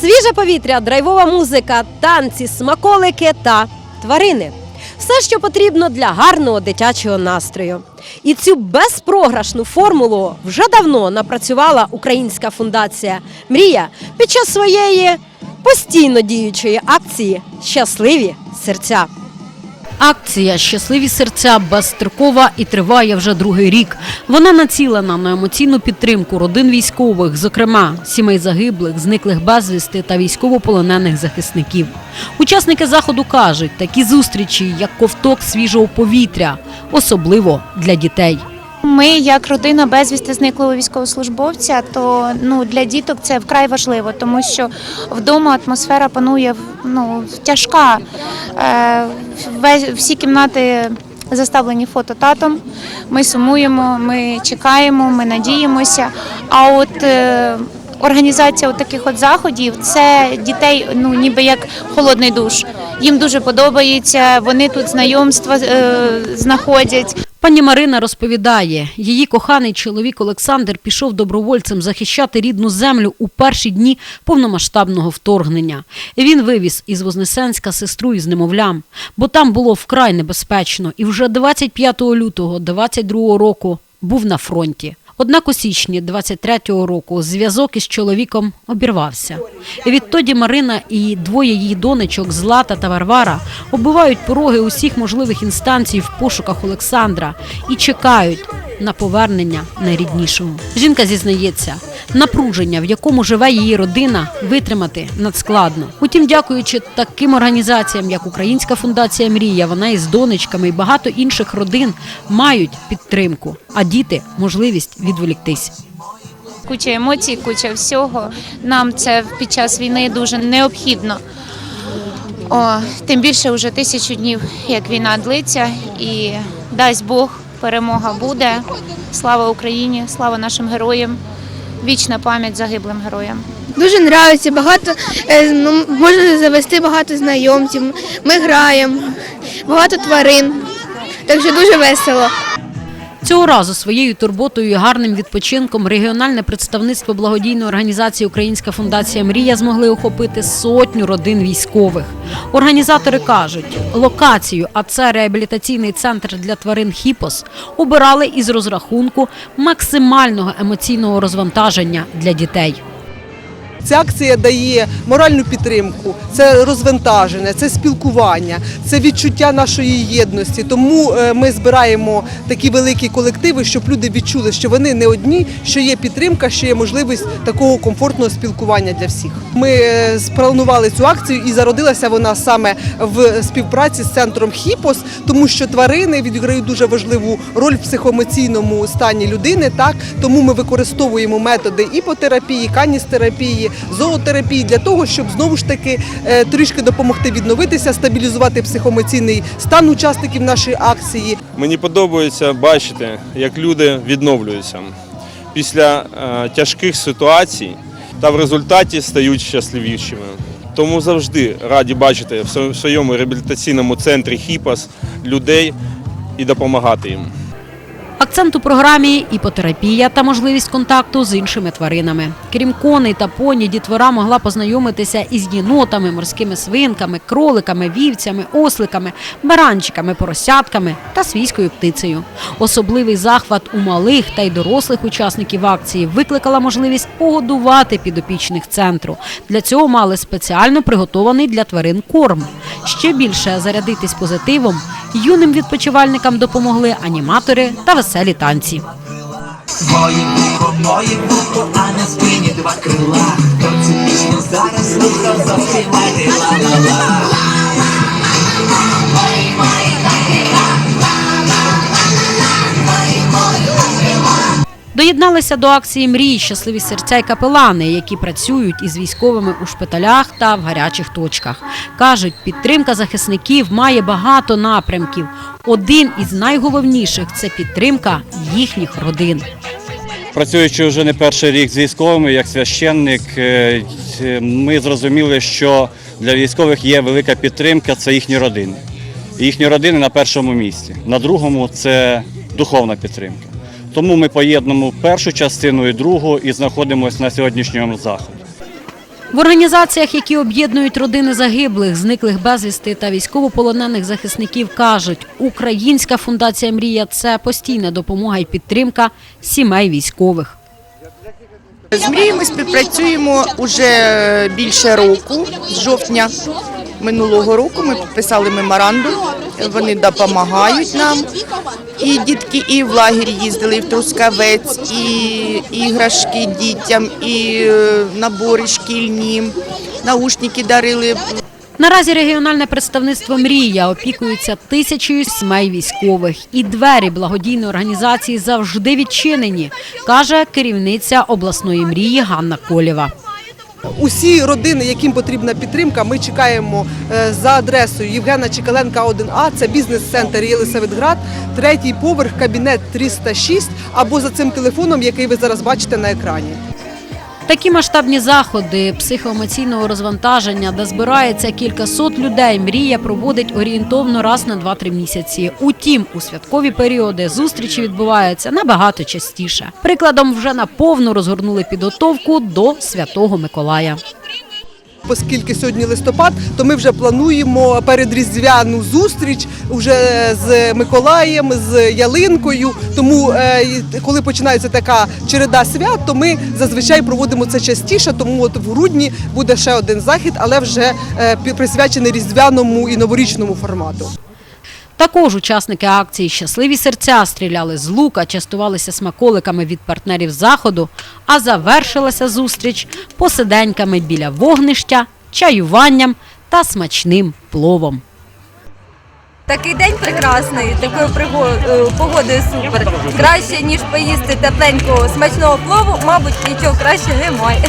Свіже повітря, драйвова музика, танці, смаколики та тварини. Все, що потрібно для гарного дитячого настрою. І цю безпрограшну формулу вже давно напрацювала Українська фундація Мрія під час своєї постійно діючої акції Щасливі серця. Акція Щасливі серця безстрокова і триває вже другий рік. Вона націлена на емоційну підтримку родин військових, зокрема сімей загиблих, зниклих безвісти та військовополонених захисників. Учасники заходу кажуть, такі зустрічі, як ковток свіжого повітря, особливо для дітей. Ми, як родина безвісти зниклого військовослужбовця, то ну для діток це вкрай важливо, тому що вдома атмосфера панує ну тяжка. Е, всі кімнати заставлені фото татом. Ми сумуємо, ми чекаємо, ми надіємося. А от е, Організація от таких от заходів це дітей, ну ніби як холодний душ. Їм дуже подобається. Вони тут знайомства е, знаходять. Пані Марина розповідає, її коханий чоловік Олександр пішов добровольцем захищати рідну землю у перші дні повномасштабного вторгнення. Він вивіз із Вознесенська сестру із немовлям, бо там було вкрай небезпечно. І вже 25 лютого 22 року був на фронті. Однак у січні 23-го року зв'язок із чоловіком обірвався. І відтоді Марина і двоє її донечок Злата та Варвара оббивають пороги усіх можливих інстанцій в пошуках Олександра і чекають на повернення найріднішого. Жінка зізнається, напруження, в якому живе її родина, витримати надскладно. Утім, дякуючи таким організаціям, як Українська фундація Мрія, вона із донечками і багато інших родин мають підтримку, а діти можливість відволіктись. Куча емоцій, куча всього. Нам це під час війни дуже необхідно. О, тим більше вже тисячу днів, як війна длиться, і дасть Бог, перемога буде. Слава Україні, слава нашим героям, вічна пам'ять загиблим героям. Дуже подобається, багато е, ну, можна завести багато знайомців. Ми граємо, багато тварин. Так що дуже весело. Цього разу своєю турботою і гарним відпочинком регіональне представництво благодійної організації Українська фундація Мрія змогли охопити сотню родин військових. Організатори кажуть, локацію, а це реабілітаційний центр для тварин Хіпос, обирали із розрахунку максимального емоційного розвантаження для дітей. Ця акція дає моральну підтримку, це розвантаження, це спілкування, це відчуття нашої єдності. Тому е, ми збираємо такі великі колективи, щоб люди відчули, що вони не одні, що є підтримка, що є можливість такого комфортного спілкування для всіх. Ми е, спланували цю акцію і зародилася вона саме в співпраці з центром Хіпос, тому що тварини відіграють дуже важливу роль в психоемоційному стані людини. Так тому ми використовуємо методи іпотерапії, каністерапії, зоотерапії для того, щоб знову ж таки е, трішки допомогти відновитися, стабілізувати психоемоційний стан учасників нашої акції. Мені подобається бачити, як люди відновлюються після е, тяжких ситуацій та в результаті стають щасливішими. Тому завжди раді бачити в своєму реабілітаційному центрі ХІПАС людей і допомагати їм. Акцент у програмі іпотерапія та можливість контакту з іншими тваринами. Крім коней та поні, дітвора могла познайомитися із єнотами, морськими свинками, кроликами, вівцями, осликами, баранчиками, поросятками та свійською птицею. Особливий захват у малих та й дорослих учасників акції викликала можливість погодувати підопічних центру. Для цього мали спеціально приготований для тварин корм. Ще більше зарядитись позитивом юним відпочивальникам допомогли аніматори та веселі танці. Моє вухо, моє вухо, а на спині два крила. Хто пісню зараз слухав, заспівайте ла-ла-ла. Доєдналися до акції мрій щасливі серця й капелани, які працюють із військовими у шпиталях та в гарячих точках. кажуть, підтримка захисників має багато напрямків. Один із найголовніших це підтримка їхніх родин. Працюючи вже не перший рік з військовими, як священник, е, ми зрозуміли, що для військових є велика підтримка це їхні родини. Їхні родини на першому місці. На другому це духовна підтримка. Тому ми поєднуємо першу частину і другу і знаходимося на сьогоднішньому заході. В організаціях, які об'єднують родини загиблих, зниклих безвісти та військовополонених захисників, кажуть, Українська фундація Мрія це постійна допомога і підтримка сімей військових. З мрією ми співпрацюємо уже більше року, з жовтня минулого року. Ми підписали меморандум. Вони допомагають нам. І дітки і в лагері їздили, і в Трускавець, і іграшки дітям, і е, набори шкільні, наушники дарили. Наразі регіональне представництво Мрія опікується тисячею сімей військових, і двері благодійної організації завжди відчинені, каже керівниця обласної мрії Ганна Колєва. Усі родини, яким потрібна підтримка, ми чекаємо е, за адресою Євгена Чекаленка 1А. Це бізнес-центр Єлисаветград, третій поверх, кабінет 306, або за цим телефоном, який ви зараз бачите на екрані. Такі масштабні заходи психоемоційного розвантаження, де збирається кількасот людей, мрія проводить орієнтовно раз на 2-3 місяці. Утім, у святкові періоди зустрічі відбуваються набагато частіше. Прикладом вже наповну розгорнули підготовку до Святого Миколая. Оскільки сьогодні листопад, то ми вже плануємо передріздвяну зустріч вже з Миколаєм, з ялинкою. Тому е, коли починається така череда свят, то ми зазвичай проводимо це частіше. Тому от в грудні буде ще один захід, але вже е, присвячений різдвяному і новорічному формату. Також учасники акції Щасливі серця стріляли з лука, частувалися смаколиками від партнерів заходу, а завершилася зустріч посиденьками біля вогнища, чаюванням та смачним пловом. Такий день прекрасний, такою е, погодою супер. Краще ніж поїсти тепленького смачного плову, мабуть, нічого краще немає.